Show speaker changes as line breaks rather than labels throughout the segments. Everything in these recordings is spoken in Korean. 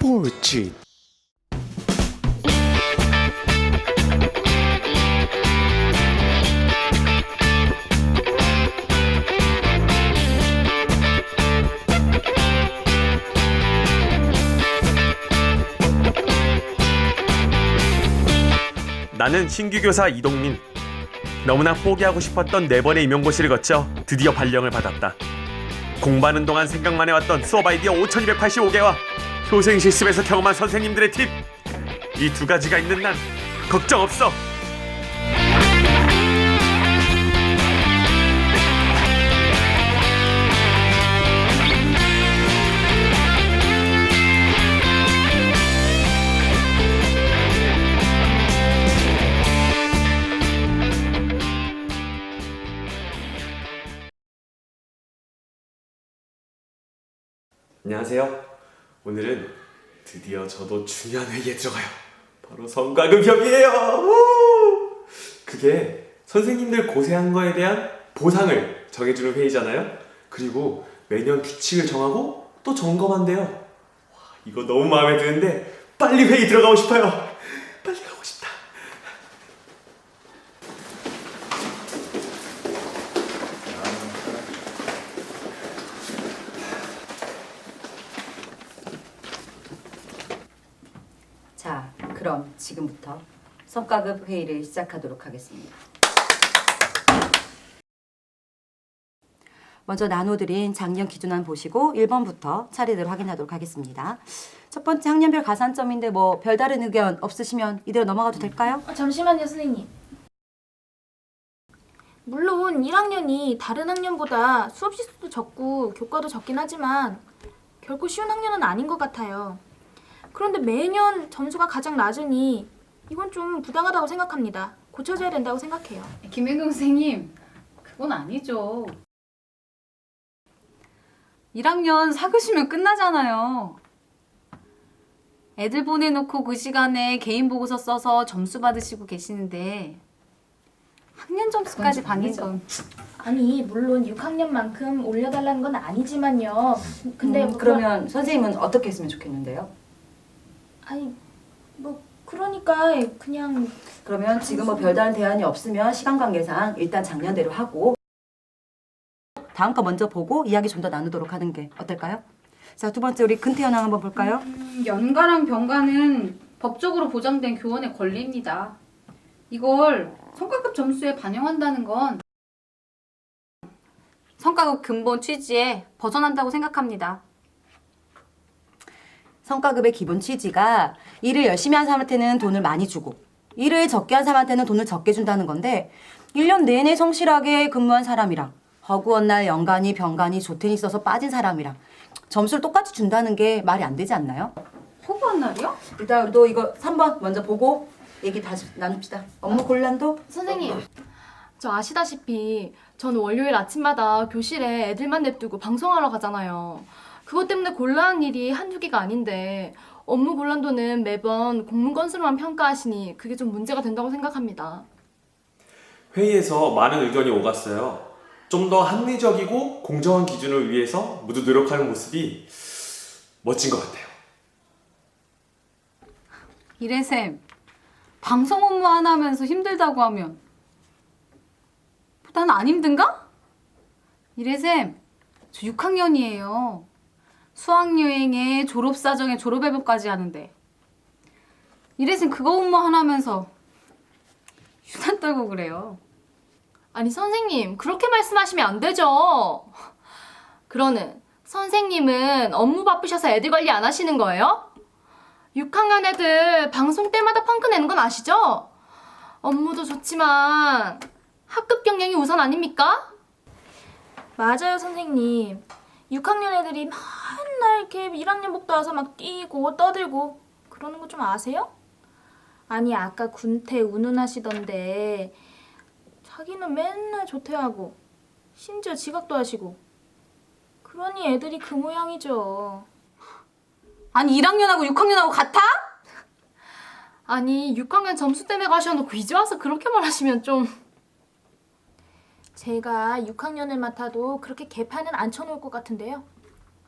스포츠
나는 신규 교사 이동민. 너무나 포기하고 싶었던 네 번의 임용고시를 거쳐 드디어 발령을 받았다. 공부하는 동안 생각만 해왔던 수업 아이디어 5285개와 교생 실습에서 경험한 선생님들의 팁. 이 두 가지가 있는 난 걱정 없어. 안녕하세요. 오늘은 드디어 저도 중요한 회의에 들어가요. 바로 성과급 협의예요. 우! 그게 선생님들 고생한 거에 대한 보상을 정해주는 회의잖아요. 그리고 매년 규칙을 정하고 또 점검한대요. 와, 이거 너무 마음에 드는데 빨리 회의 들어가고 싶어요. 빨리 가고 싶다.
자, 그럼 지금부터 성과급 회의를 시작하도록 하겠습니다. 먼저 나눠드린 작년 기준안 보시고 1번부터 차례대로 확인하도록 하겠습니다. 첫 번째 학년별 가산점인데 뭐 별다른 의견 없으시면 이대로 넘어가도 될까요?
아, 잠시만요, 선생님. 물론 1학년이 다른 학년보다 수업 시수도 적고 교과도 적긴 하지만 결코 쉬운 학년은 아닌 것 같아요. 그런데 매년 점수가 가장 낮으니 이건 좀 부당하다고 생각합니다. 고쳐져야 된다고 생각해요.
김혜경 선생님, 그건 아니죠. 1학년 사귀시면 끝나잖아요. 애들 보내놓고 그 시간에 개인 보고서 써서 점수 받으시고 계시는데 학년 점수까지 받는 건
아니, 물론 6학년만큼 올려달라는 건 아니지만요. 근데
음,
뭐
그러면 선생님은 어떻게 했으면 좋겠는데요?
아니, 뭐 그러니까 그냥
그러면 지금 뭐 별다른 대안이 없으면 시간 관계상 일단 작년대로 하고 다음 거 먼저 보고 이야기 좀 더 나누도록 하는 게 어떨까요? 자, 두 번째 우리 근태현 양 한번 볼까요?
음, 연가랑 병가는 법적으로 보장된 교원의 권리입니다. 이걸 성과급 점수에 반영한다는 건 성과급 근본 취지에 벗어난다고 생각합니다.
성과급의 기본 취지가 일을 열심히 한 사람한테는 돈을 많이 주고 일을 적게 한 사람한테는 돈을 적게 준다는 건데 1년 내내 성실하게 근무한 사람이랑 허구한 날 연간이 병간이 조텐이 있어서 빠진 사람이랑 점수를 똑같이 준다는 게 말이 안 되지 않나요?
허구한 날이요?
일단 우리도 이거 3번 먼저 보고 얘기 다시 나눕시다. 업무 곤란도?
선생님, 저 아시다시피 저는 월요일 아침마다 교실에 애들만 냅두고 방송하러 가잖아요. 그것 때문에 곤란한 일이 한두 개가 아닌데 업무 곤란도는 매번 공문 건수로만 평가하시니 그게 좀 문제가 된다고 생각합니다.
회의에서 많은 의견이 오갔어요. 좀 더 합리적이고 공정한 기준을 위해서 모두 노력하는 모습이 멋진 것 같아요.
이래쌤, 방송 업무 하나 하면서 힘들다고 하면 난 안 힘든가? 이래쌤, 저 6학년이에요. 수학여행에 졸업사정에 졸업앨범까지 하는데 이래쌤 그거 업무 하나 하면서 유난 떨고 그래요.
아니 선생님, 그렇게 말씀하시면 안 되죠. 그러는 선생님은 업무 바쁘셔서 애들 관리 안 하시는 거예요? 6학년 애들 방송 때마다 펑크 내는 건 아시죠? 업무도 좋지만 학급 경영이 우선 아닙니까?
맞아요, 선생님. 6학년 애들이 맨날 이렇게 1학년 복도 와서 막 뛰고 떠들고 그러는 거 좀 아세요? 아니, 아까 군태 운운하시던데 자기는 맨날 조퇴하고 심지어 지각도 하시고 그러니 애들이 그 모양이죠.
아니 1학년하고 6학년하고 같아?
아니 6학년 점수 때문에 가셔놓고 이제 와서 그렇게 말하시면 좀
제가 6학년을 맡아도 그렇게 개판은 안 쳐놓을 것 같은데요.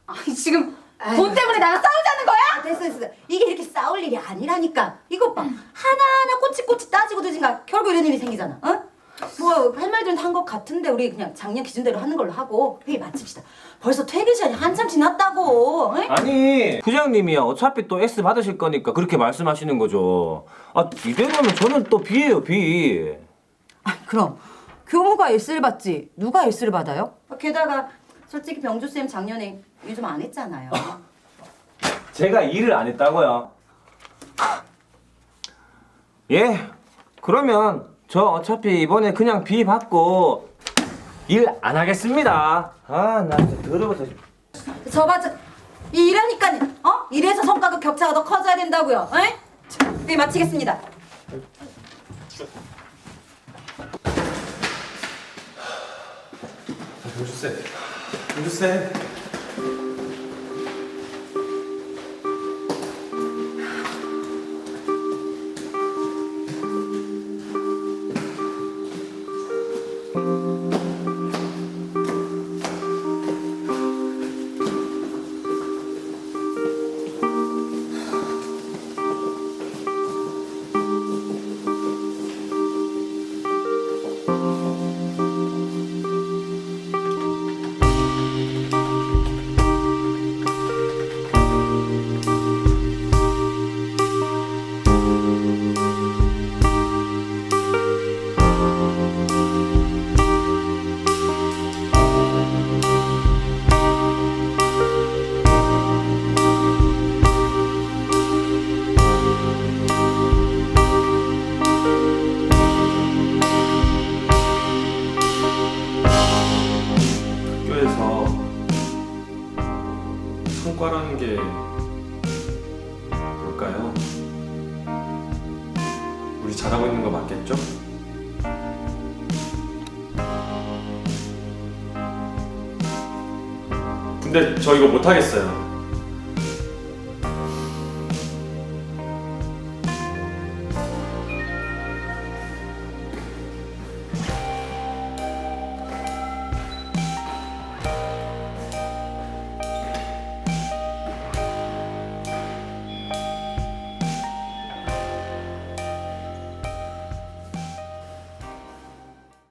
아니 지금
아유.
돈 때문에 나랑 싸우자는 거야?
아, 됐어, 됐어. 이게 이렇게 싸울 일이 아니라니까. 이것 봐. 하나하나 꼬치꼬치 따지고 드진가 결국 이런 일이 생기잖아. 어? 뭐할 말들은 한 것 같은데 우리 그냥 작년 기준대로 하는 걸로 하고 회의 마칩시다. 벌써 퇴근 시간이 한참 지났다고. 응?
아니 부장님이야 어차피 또 S 받으실 거니까 그렇게 말씀하시는 거죠. 아 이대로면 저는 또 B예요 B.
아, 그럼 교무가 S를 받지 누가 S를 받아요? 게다가 솔직히 병주 쌤 작년에 일 좀 안 했잖아요.
제가 일을 안 했다고요? 예 그러면 저 어차피 이번에 그냥 B 받고 일 안 하겠습니다. 아 나 진짜 더러워서.
저봐 저 이러니까 어 이래서 성과급 격차가 더 커져야 된다고요. 에? 자, 회의 마치겠습니다.
병주쌤. 병주쌤. 학교에서 성과라는 게 뭘까요? 우리 잘하고 있는 거 맞겠죠? 근데 저 이거 못하겠어요.